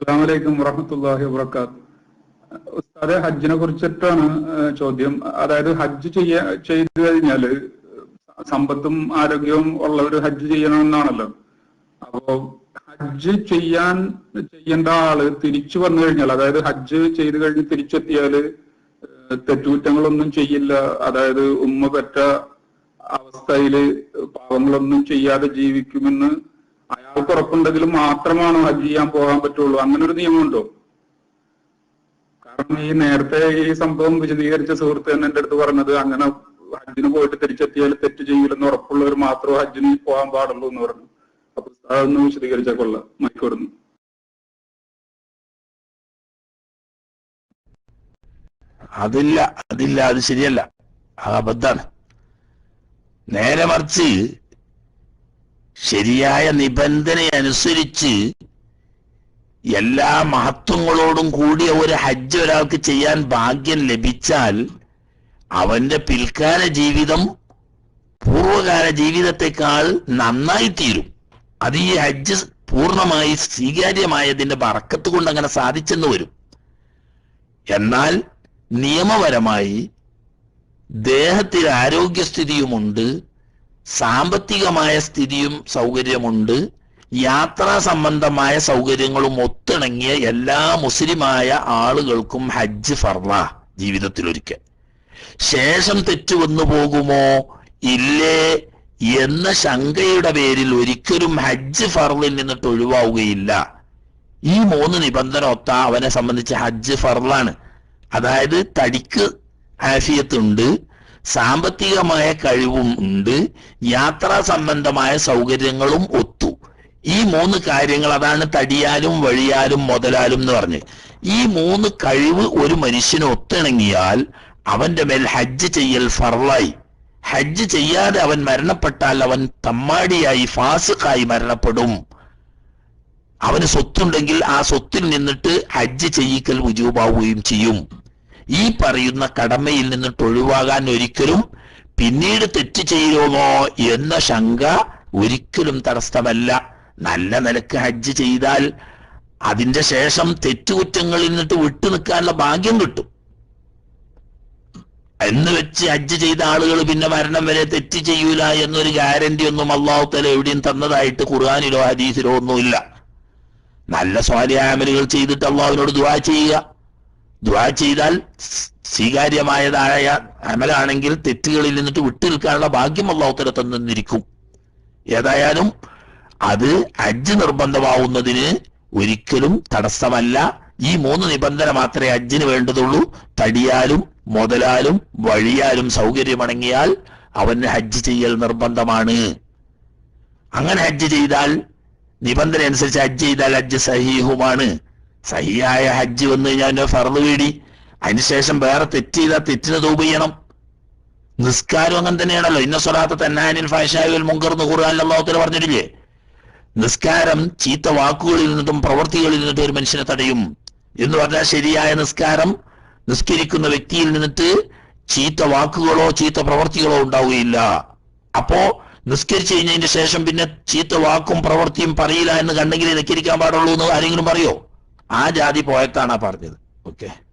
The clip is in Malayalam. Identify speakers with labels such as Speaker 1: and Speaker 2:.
Speaker 1: അസ്സാം വലൈക്കും വറഹമത്തല്ലാഹി വബർക്കാത്ത് ഉസ്താദെ ഹജ്ജിനെ കുറിച്ചിട്ടാണ് ചോദ്യം. അതായത് ഹജ്ജ് ചെയ്യ ചെയ്തു കഴിഞ്ഞാൽ സമ്പത്തും ആരോഗ്യവും ഉള്ളവർ ഹജ്ജ് ചെയ്യണമെന്നാണല്ലോ. അപ്പോ ഹജ്ജ് ചെയ്യാൻ ചെയ്യേണ്ട ആൾ തിരിച്ചു വന്നു കഴിഞ്ഞാൽ അതായത് ഹജ്ജ് ചെയ്തു കഴിഞ്ഞ് തിരിച്ചെത്തിയാൽ തെറ്റുകുറ്റങ്ങളൊന്നും ചെയ്യില്ല. അതായത് ഉമ്മ പെറ്റ അവസ്ഥയിൽ പാവങ്ങളൊന്നും ചെയ്യാതെ ജീവിക്കുമെന്ന് അയാൾക്ക് ഉറപ്പുണ്ടെങ്കിൽ മാത്രമാണ് ഹജ്ജ് ചെയ്യാൻ പോകാൻ പറ്റുള്ളൂ. അങ്ങനെ ഒരു നിയമമുണ്ടോ? കാരണം ഈ നേരത്തെ ഈ സംഭവം വിശദീകരിച്ച സുഹൃത്ത് തന്നെ എന്റെ അടുത്ത് പറഞ്ഞത് അങ്ങനെ ഹജ്ജിന് പോയിട്ട് തിരിച്ചെത്തിയാൽ തെറ്റ് ചെയ്യില്ലെന്ന് ഉറപ്പുള്ളവർ മാത്രമേ ഹജ്ജിന് പോകാൻ പാടുള്ളൂ എന്ന് പറഞ്ഞു. അപ്പൊ അതൊന്ന് വിശദീകരിച്ചാൽ കൊള്ളാം. മൈക്കോടുന്നു
Speaker 2: അതില്ല അതില്ല അത് ശരിയല്ല. അത് അബദ്ധാണ്. നേരെ മറിച്ച് ശരിയായ നിബന്ധന അനുസരിച്ച് എല്ലാ മഹത്വങ്ങളോടും കൂടിയ ഒരു ഹജ്ജ് ഒരാൾക്ക് ചെയ്യാൻ ഭാഗ്യം ലഭിച്ചാൽ അവന്റെ പിൽക്കാല ജീവിതം പൂർവകാല ജീവിതത്തെക്കാൾ നന്നായി തീരും. അത് ഈ ഹജ്ജ് പൂർണമായി സ്വീകാര്യമായതിന്റെ ബറക്കത്ത് കൊണ്ട് അങ്ങനെ സാധിച്ചെന്ന് വരും. എന്നാൽ നിയമപരമായി ദേഹത്തിൽ ആരോഗ്യസ്ഥിതിയുമുണ്ട്. സാമ്പത്തികമായ സ്ഥിതിയും സൗകര്യമുണ്ട്. യാത്രാ സംബന്ധമായ സൗകര്യങ്ങളും ഒത്തിണങ്ങിയ എല്ലാ മുസ്ലിമായ ആളുകൾക്കും ഹജ്ജ് ഫർള ജീവിതത്തിലൊരിക്കൽ. ശേഷം തെറ്റുവന്നു പോകുമോ? ഇല്ലേ? എന്ന ശങ്കയുടെ പേരിൽ ഒരിക്കലും ഹജ്ജ് ഫർളിൽ നിന്നിട്ട് ഒഴിവാവുകയില്ല. ഈ മൂന്ന് നിബന്ധന ഒത്ത അവനെ സംബന്ധിച്ച് ഹജ്ജ് ഫർളാണ് അതായത് തടിക്ക് ആഫിയത്തുണ്ട്. സാമ്പത്തികമായ കഴിവും ഉണ്ട് യാത്രാ സംബന്ധമായ സൗകര്യങ്ങളും ഒത്തു. ഈ മൂന്ന് കാര്യങ്ങൾ അതാണ് തടിയാലും വഴിയാലും മുതലാലും എന്ന് പറഞ്ഞ്. ഈ മൂന്ന് കഴിവ് ഒരു മനുഷ്യന് ഒത്തിണങ്ങിയാൽ അവന്റെ മേൽ ഹജ്ജ് ചെയ്യൽ ഫർളായി. ഹജ്ജ് ചെയ്യാതെ അവൻ മരണപ്പെട്ടാൽ അവൻ തമ്മാടിയായി ഫാസിഖായി മരണപ്പെടും. അവന് സ്വത്തുണ്ടെങ്കിൽ ആ സ്വത്തിൽ നിന്നിട്ട് ഹജ്ജ് ചെയ്യിക്കൽ ഉജൂബാവുകയും ചെയ്യും. ഈ പറയുന്ന കടമയിൽ നിന്ന് ഒഴിവാകാൻ ഒരിക്കലും പിന്നീട് തെറ്റ് ചെയ്യുമോ എന്ന ശങ്ക ഒരിക്കലും തടസ്സമല്ല. നല്ല നിലയ്ക്ക് ഹജ്ജ് ചെയ്താൽ അതിന്റെ ശേഷം തെറ്റുകുറ്റങ്ങളിൽ നിന്നിട്ട് വിട്ടു നിൽക്കാനുള്ള ഭാഗ്യം കിട്ടും. എന്ന് വെച്ച് ഹജ്ജ് ചെയ്ത ആളുകൾ പിന്നെ മരണം വരെ തെറ്റ് ചെയ്യൂല എന്നൊരു ഗ്യാരണ്ടി ഒന്നും അള്ളാഹു തല എവിടെയും തന്നതായിട്ട് ഖുർആാനിലോ ഹദീസിലോ ഒന്നുമില്ല. നല്ല സ്വാലിയാമലുകൾ ചെയ്തിട്ട് അള്ളാഹുവിനോട് ദുവാ ചെയ്യുക. ദുവാ ചെയ്താൽ സ്വീകാര്യമായതായ അമലാണെങ്കിൽ തെറ്റുകളിൽ നിന്നിട്ട് വിട്ടു നിൽക്കാനുള്ള ഭാഗ്യം അള്ളാഹുത്തര തന്നിരിക്കും. ഏതായാലും അത് അജ്ജ് നിർബന്ധമാവുന്നതിന് ഒരിക്കലും തടസ്സമല്ല. ഈ മൂന്ന് നിബന്ധന മാത്രമേ അജ്ജിന് വേണ്ടതുള്ളൂ. തടിയാലും മുതലാലും വഴിയാലും സൗകര്യമടങ്ങിയാൽ അവന് ഹജ്ജ് ചെയ്യൽ നിർബന്ധമാണ്. അങ്ങനെ ഹജ്ജ് ചെയ്താൽ നിബന്ധന അനുസരിച്ച് ഹജ്ജ് ചെയ്താൽ ഹജ്ജ് സഹീഹുമാണ്. സഹിയായ ഹജ്ജ് വന്നു കഴിഞ്ഞാൽ ഫർദ് വീടി അതിനുശേഷം വേറെ തെറ്റ് ചെയ്താൽ തെറ്റിന് തോപ് ചെയ്യണം. നിസ്കാരം അങ്ങനെ തന്നെയാണല്ലോ. ഇന്ന സ്വലാത്ത തന്നാനിൽ ഫാഷായുൽ മുങ്കർന്ന് അള്ളാഹുത്തല പറഞ്ഞിട്ടില്ലേ? നിസ്കാരം ചീത്ത വാക്കുകളിൽ നിന്നിട്ടും പ്രവൃത്തികളിൽ നിന്നിട്ടും ഒരു മനുഷ്യനെ തടയും. എന്ന് പറഞ്ഞാൽ ശരിയായ നിസ്കാരം നിസ്കരിക്കുന്ന വ്യക്തിയിൽ നിന്നിട്ട് ചീത്ത വാക്കുകളോ ചീത്ത പ്രവൃത്തികളോ ഉണ്ടാവുകയില്ല. അപ്പോ നിസ്കരിച്ചു കഴിഞ്ഞതിന് ശേഷം പിന്നെ ചീത്ത വാക്കും പ്രവൃത്തിയും പറയില്ല എന്ന് കണ്ടെങ്കിലേ നിസ്കരിക്കാൻ പാടുള്ളൂ എന്ന് ആരെങ്കിലും പറയോ? ആ ജാതി പോയത്താണ് പറഞ്ഞത്. ഓക്കെ.